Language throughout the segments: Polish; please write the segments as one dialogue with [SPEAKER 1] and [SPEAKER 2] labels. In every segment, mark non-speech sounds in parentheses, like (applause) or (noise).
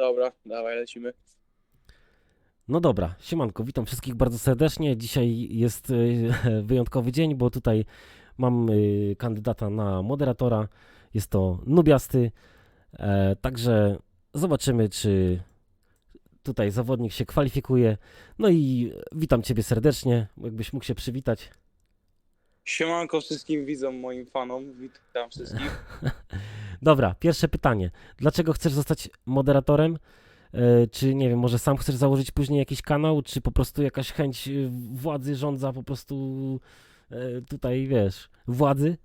[SPEAKER 1] Dobra, dawaj, lecimy.
[SPEAKER 2] No dobra, siemanko, witam wszystkich bardzo serdecznie. Dzisiaj jest y, (laughs) wyjątkowy dzień, bo tutaj mam y, kandydata na moderatora. Jest to Nubiasty. E, także zobaczymy, czy tutaj zawodnik się kwalifikuje. No i witam Ciebie serdecznie. Jakbyś mógł się przywitać.
[SPEAKER 1] Siemanko wszystkim widzom, moim fanom. Witam wszystkich. (laughs)
[SPEAKER 2] Dobra, pierwsze pytanie. Dlaczego chcesz zostać moderatorem? E, Czy nie wiem, może sam chcesz założyć później jakiś kanał, czy po prostu jakaś chęć y, władzy rządza po prostu e, tutaj, wiesz, władzy?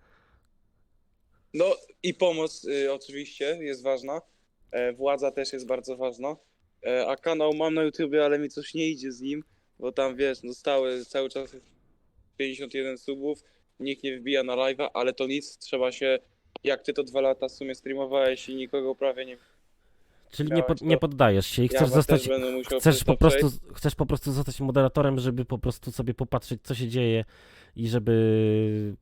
[SPEAKER 1] No i pomoc y, oczywiście jest ważna. E, władza też jest bardzo ważna. E, a kanał mam na YouTubie, ale mi coś nie idzie z nim, bo tam wiesz, no stały cały czas jest 51 subów, nikt nie wbija na live'a, ale to nic, trzeba się, jak ty to dwa lata w sumie streamowałeś i nikogo prawie nie
[SPEAKER 2] Czyli nie, pod, nie poddajesz się i
[SPEAKER 1] ja
[SPEAKER 2] chcesz
[SPEAKER 1] was
[SPEAKER 2] zostać,
[SPEAKER 1] też będę musiał
[SPEAKER 2] chcesz po prostu, chcesz po prostu zostać moderatorem, żeby po prostu sobie popatrzeć, co się dzieje i żeby,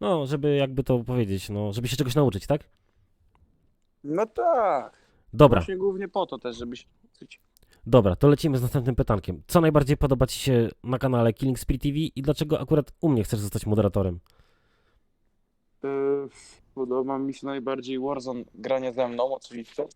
[SPEAKER 2] no, żeby jakby to powiedzieć, no, żeby się czegoś nauczyć, tak?
[SPEAKER 1] No tak.
[SPEAKER 2] Dobra,
[SPEAKER 1] Właśnie głównie po to też, żeby się uczyć.
[SPEAKER 2] dobra, to lecimy z następnym pytankiem. Co najbardziej podoba Ci się na kanale Killing Spree TV i dlaczego akurat u mnie chcesz zostać moderatorem?
[SPEAKER 1] Yy, Podoba mi się najbardziej Warzone granie ze mną oczywiście.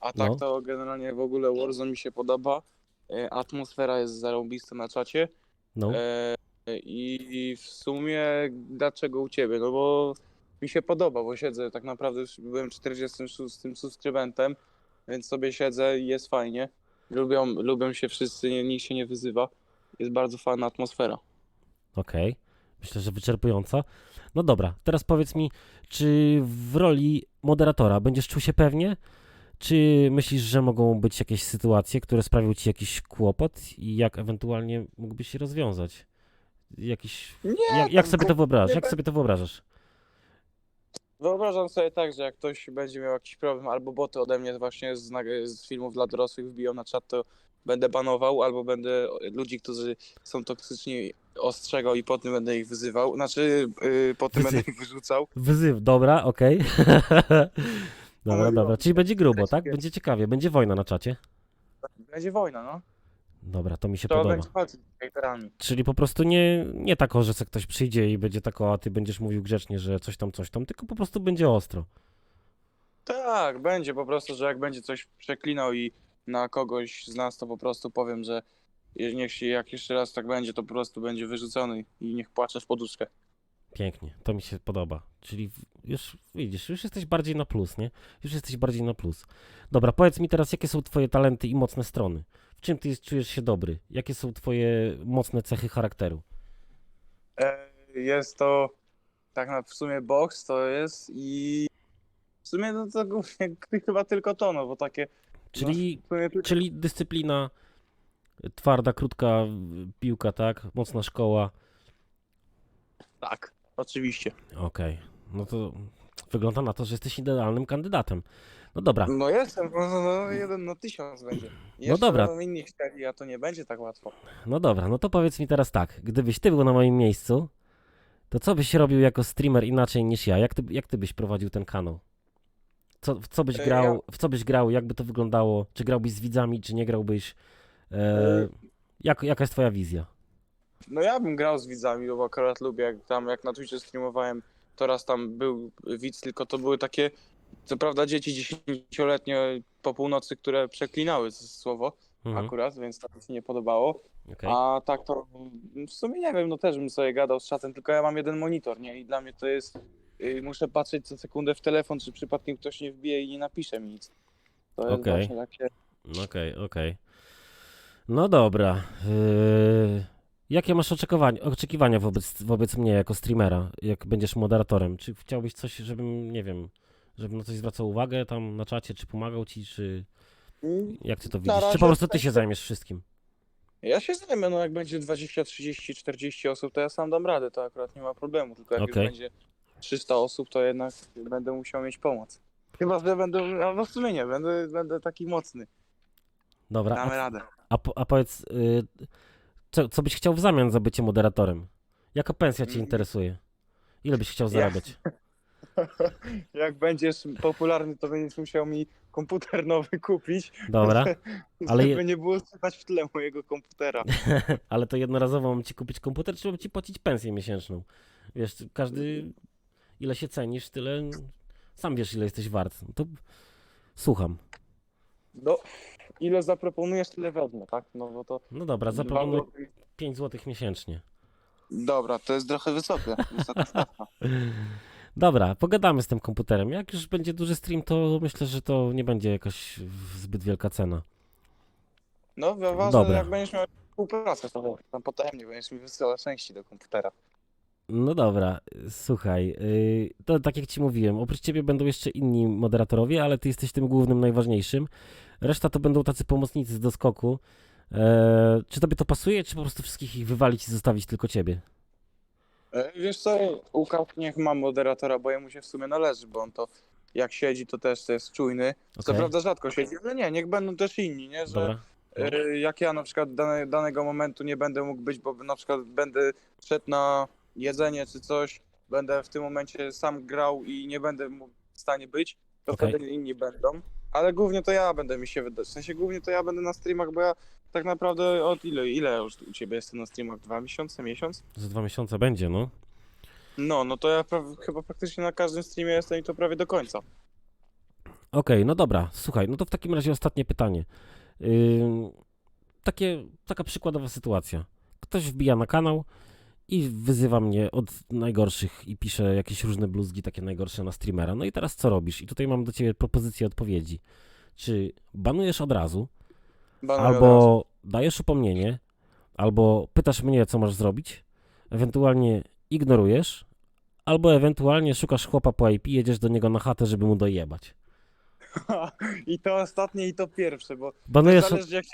[SPEAKER 1] A tak
[SPEAKER 2] No.
[SPEAKER 1] to generalnie w ogóle Warzone mi się podoba. Yy, Atmosfera jest zarąbista na czacie.
[SPEAKER 2] No,
[SPEAKER 1] Yy, I w sumie dlaczego u ciebie? No bo mi się podoba, bo siedzę tak naprawdę już byłem 46 subskrybentem, więc sobie siedzę i jest fajnie. Lubią, lubią się wszyscy, nie, nikt się nie wyzywa. Jest bardzo fajna atmosfera.
[SPEAKER 2] okej. Myślę, że wyczerpująca. No dobra, teraz powiedz mi, czy w roli moderatora będziesz czuł się pewnie? Czy myślisz, że mogą być jakieś sytuacje, które sprawią ci jakiś kłopot i jak ewentualnie mógłbyś się rozwiązać? Jakiś...
[SPEAKER 1] Nie,
[SPEAKER 2] Jak, jak
[SPEAKER 1] tam
[SPEAKER 2] sobie to wyobrażasz? Jak sobie to wyobrażasz?
[SPEAKER 1] Wyobrażam sobie tak, że jak ktoś będzie miał jakiś problem, albo boty ode mnie właśnie z, nag- z filmów dla dorosłych wbiją na czat, to będę banował, albo będę ludzi, którzy są toksyczni ostrzegał i potem będę ich wyzywał. Znaczy, yy, potem
[SPEAKER 2] Wyzy-
[SPEAKER 1] będę ich wyrzucał.
[SPEAKER 2] Wyzyw, dobra, okej. (laughs) dobra,
[SPEAKER 1] No
[SPEAKER 2] dobra. Czyli będzie grubo, tak? Będzie ciekawie, będzie wojna na czacie.
[SPEAKER 1] Będzie wojna, no.
[SPEAKER 2] Dobra, to mi się
[SPEAKER 1] To
[SPEAKER 2] podoba.
[SPEAKER 1] będzie walczyć z hejterami.
[SPEAKER 2] Czyli po prostu nie, nie tak, że se ktoś przyjdzie i będzie tak, o, a ty będziesz mówił grzecznie, że coś tam, coś tam, tylko po prostu będzie ostro.
[SPEAKER 1] Tak, będzie po prostu, że jak będzie coś przeklinał i na kogoś z nas, to po prostu powiem, że niech się, jak jeszcze raz tak będzie, to po prostu będzie wyrzucony i niech płacze w poduszkę.
[SPEAKER 2] Pięknie, to mi się podoba. Czyli już widzisz, już jesteś bardziej na plus, nie? Już jesteś bardziej na plus. Dobra, powiedz mi teraz, jakie są twoje talenty i mocne strony? W czym ty czujesz się dobry? Jakie są twoje mocne cechy charakteru?
[SPEAKER 1] E, Jest to tak na w sumie box to jest i w sumie no to głównie (laughs) chyba tylko to, no bo takie
[SPEAKER 2] Czyli,
[SPEAKER 1] sumie tylko-
[SPEAKER 2] czyli dyscyplina, twarda, krótka piłka, tak? Mocna szkoła.
[SPEAKER 1] tak, oczywiście.
[SPEAKER 2] Okej, no to wygląda na to, że jesteś idealnym kandydatem. No dobra,
[SPEAKER 1] No jestem, no, no, no jeden na tysiąc będzie. Jeszcze
[SPEAKER 2] dobra.
[SPEAKER 1] będą inni chcieli, a to nie będzie tak łatwo.
[SPEAKER 2] no dobra, no to powiedz mi teraz tak, gdybyś ty był na moim miejscu, to co byś robił jako streamer inaczej niż ja? Jak ty, jak ty byś prowadził ten kanał? Co, w co byś
[SPEAKER 1] E,
[SPEAKER 2] grał, w co byś grał, jakby to wyglądało? Czy grałbyś z widzami, czy nie grałbyś? E,
[SPEAKER 1] E,
[SPEAKER 2] jak, jaka jest twoja wizja?
[SPEAKER 1] No ja bym grał z widzami, bo akurat lubię, jak tam jak na Twitchu streamowałem, to raz tam był widz, tylko to były takie, co prawda dzieci dziesięcioletnie po północy, które przeklinały słowo
[SPEAKER 2] Mhm,
[SPEAKER 1] akurat, więc to mi się nie podobało.
[SPEAKER 2] okej.
[SPEAKER 1] A tak to w sumie nie wiem, no też bym sobie gadał z czatem, tylko ja mam jeden monitor, nie? I dla mnie to jest, muszę patrzeć co sekundę w telefon, czy przypadkiem ktoś nie wbije i nie napisze mi nic. To jest
[SPEAKER 2] Okej.
[SPEAKER 1] właśnie takie,
[SPEAKER 2] Okej, okej. No dobra. Yy, jakie masz oczekiwania, oczekiwania wobec, wobec mnie jako streamera, jak będziesz moderatorem? Czy chciałbyś coś, żebym, nie wiem, żebym na coś zwracał uwagę tam na czacie, czy pomagał ci, czy
[SPEAKER 1] Mm,
[SPEAKER 2] jak ty to widzisz? Czy
[SPEAKER 1] razie
[SPEAKER 2] po prostu ty
[SPEAKER 1] tak,
[SPEAKER 2] się zajmiesz wszystkim?
[SPEAKER 1] Ja się zajmę, no jak będzie 20, 30, 40 osób, to ja sam dam radę, to akurat nie ma problemu, tylko jak
[SPEAKER 2] Okej.
[SPEAKER 1] już będzie 300 osób, to jednak będę musiał mieć pomoc. Chyba, że będę, no no w sumie nie, będę, będę taki mocny,
[SPEAKER 2] Dobra,
[SPEAKER 1] damy
[SPEAKER 2] a,
[SPEAKER 1] radę.
[SPEAKER 2] a, po- a powiedz, yy, co, co byś chciał w zamian za bycie moderatorem? Jaka pensja cię
[SPEAKER 1] Mm.
[SPEAKER 2] interesuje? Ile byś chciał
[SPEAKER 1] Ja-
[SPEAKER 2] zarabiać? (laughs)
[SPEAKER 1] Jak będziesz popularny, to będziesz musiał mi komputer nowy kupić.
[SPEAKER 2] Dobra, (laughs) Ale je-
[SPEAKER 1] Żeby nie było słychać w tle mojego komputera. (laughs)
[SPEAKER 2] ale to jednorazowo mam ci kupić komputer, czy mam ci płacić pensję miesięczną? Wiesz, każdy, ile się cenisz, tyle sam wiesz, ile jesteś wart. No to słucham.
[SPEAKER 1] No, ile zaproponujesz, tyle wezmę, tak? No bo to...
[SPEAKER 2] No dobra, zaproponuj
[SPEAKER 1] złote-
[SPEAKER 2] 5 zł miesięcznie.
[SPEAKER 1] Dobra, to jest trochę wysokie. Wysoka (laughs) stawka.
[SPEAKER 2] Dobra, pogadamy z tym komputerem. Jak już będzie duży stream, to myślę, że to nie będzie jakaś zbyt wielka cena.
[SPEAKER 1] No, ważne,
[SPEAKER 2] Dobra.
[SPEAKER 1] jak będziesz miał współpracę, to tam potajemnie będziesz mi wysyłał części do komputera.
[SPEAKER 2] No dobra, słuchaj, yy, to tak jak ci mówiłem, oprócz ciebie będą jeszcze inni moderatorowie, ale ty jesteś tym głównym, najważniejszym. Reszta to będą tacy pomocnicy do skoku. Eee, czy tobie to pasuje, czy po prostu wszystkich ich wywalić i zostawić tylko ciebie?
[SPEAKER 1] E, Wiesz co, Łukasz niech ma moderatora, bo jemu się w sumie należy, bo on to jak siedzi, to też jest czujny. Co
[SPEAKER 2] Okej.
[SPEAKER 1] prawda rzadko siedzi, ale nie, niech będą też inni, nie? Że
[SPEAKER 2] Dobra.
[SPEAKER 1] e, jak ja na przykład dane, danego momentu nie będę mógł być, bo na przykład będę szedł na jedzenie czy coś, będę w tym momencie sam grał i nie będę mógł w stanie być, to
[SPEAKER 2] Okej.
[SPEAKER 1] wtedy inni będą. Ale głównie to ja będę mi się wydać. W sensie głównie to ja będę na streamach, bo ja tak naprawdę od ile, ile już u ciebie jestem na streamach? Dwa miesiące, miesiąc?
[SPEAKER 2] Za dwa miesiące będzie, no.
[SPEAKER 1] No, no to ja pra- chyba praktycznie na każdym streamie jestem i to prawie do końca.
[SPEAKER 2] Okej, no dobra, słuchaj, no to w takim razie ostatnie pytanie. Ym, takie, taka przykładowa sytuacja. Ktoś wbija na kanał i wyzywa mnie od najgorszych i pisze jakieś różne bluzgi takie najgorsze na streamera. No i teraz co robisz? I tutaj mam do ciebie propozycję odpowiedzi. Czy banujesz od razu,
[SPEAKER 1] Banuję od razu.
[SPEAKER 2] albo dajesz upomnienie, albo pytasz mnie, co masz zrobić, ewentualnie ignorujesz, albo ewentualnie szukasz chłopa po IP, jedziesz do niego na chatę, żeby mu dojebać. (laughs)
[SPEAKER 1] I to ostatnie i to pierwsze, bo
[SPEAKER 2] Banujesz od...
[SPEAKER 1] zależy jak się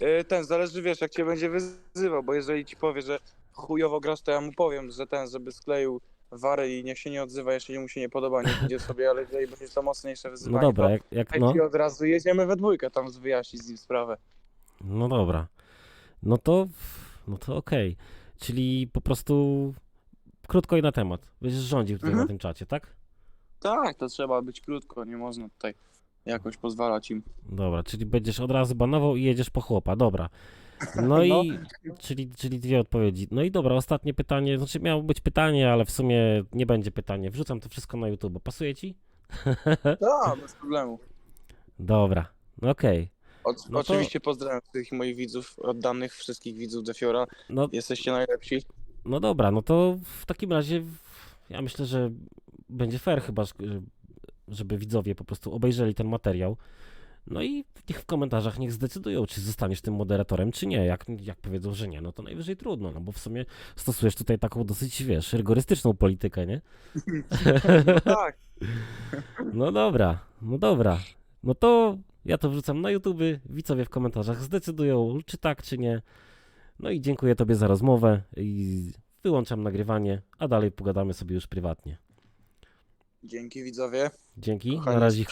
[SPEAKER 1] e, ten, zależy wiesz, jak cię będzie wyzywał, bo jeżeli ci powie, że chujowo grasz, to ja mu powiem, że ten, żeby skleił wary i niech się nie odzywa, jeśli mu się nie podoba, niech idzie sobie, ale jeżeli będzie to mocniejsze
[SPEAKER 2] No
[SPEAKER 1] wyzywanie,
[SPEAKER 2] dobra,
[SPEAKER 1] to
[SPEAKER 2] jak, jak
[SPEAKER 1] no.
[SPEAKER 2] no,
[SPEAKER 1] i od razu jedziemy we dwójkę tam wyjaśnić z nim sprawę.
[SPEAKER 2] no dobra. No to, no to okej. Czyli po prostu krótko i na temat. Będziesz rządził tutaj
[SPEAKER 1] Mhm.
[SPEAKER 2] na tym czacie, tak?
[SPEAKER 1] Tak, to trzeba być krótko, nie można tutaj jakoś pozwalać im.
[SPEAKER 2] Dobra, czyli będziesz od razu banował i jedziesz po chłopa, dobra. No i, czyli, czyli dwie odpowiedzi. No i dobra, ostatnie pytanie, znaczy miało być pytanie, ale w sumie nie będzie pytanie. Wrzucam to wszystko na YouTube. Pasuje ci?
[SPEAKER 1] Tak, (laughs) bez problemu.
[SPEAKER 2] Dobra, no okej.
[SPEAKER 1] O,
[SPEAKER 2] No to-
[SPEAKER 1] Oczywiście pozdrawiam tych moich widzów, oddanych wszystkich widzów Defiora.
[SPEAKER 2] No,
[SPEAKER 1] Jesteście najlepsi.
[SPEAKER 2] no dobra, no to w takim razie ja myślę, że będzie fair chyba, że- żeby widzowie po prostu obejrzeli ten materiał. No i niech w komentarzach niech zdecydują, czy zostaniesz tym moderatorem, czy nie. Jak, jak powiedzą, że nie, no to najwyżej trudno, no bo w sumie stosujesz tutaj taką dosyć, wiesz, rygorystyczną politykę, nie? (laughs)
[SPEAKER 1] tak.
[SPEAKER 2] No dobra, no dobra. No to ja to wrzucam na YouTube, widzowie w komentarzach zdecydują, czy tak, czy nie. No i dziękuję Tobie za rozmowę i wyłączam nagrywanie, a dalej pogadamy sobie już prywatnie.
[SPEAKER 1] Dzięki widzowie.
[SPEAKER 2] Dzięki, na
[SPEAKER 1] Kochani,
[SPEAKER 2] razie.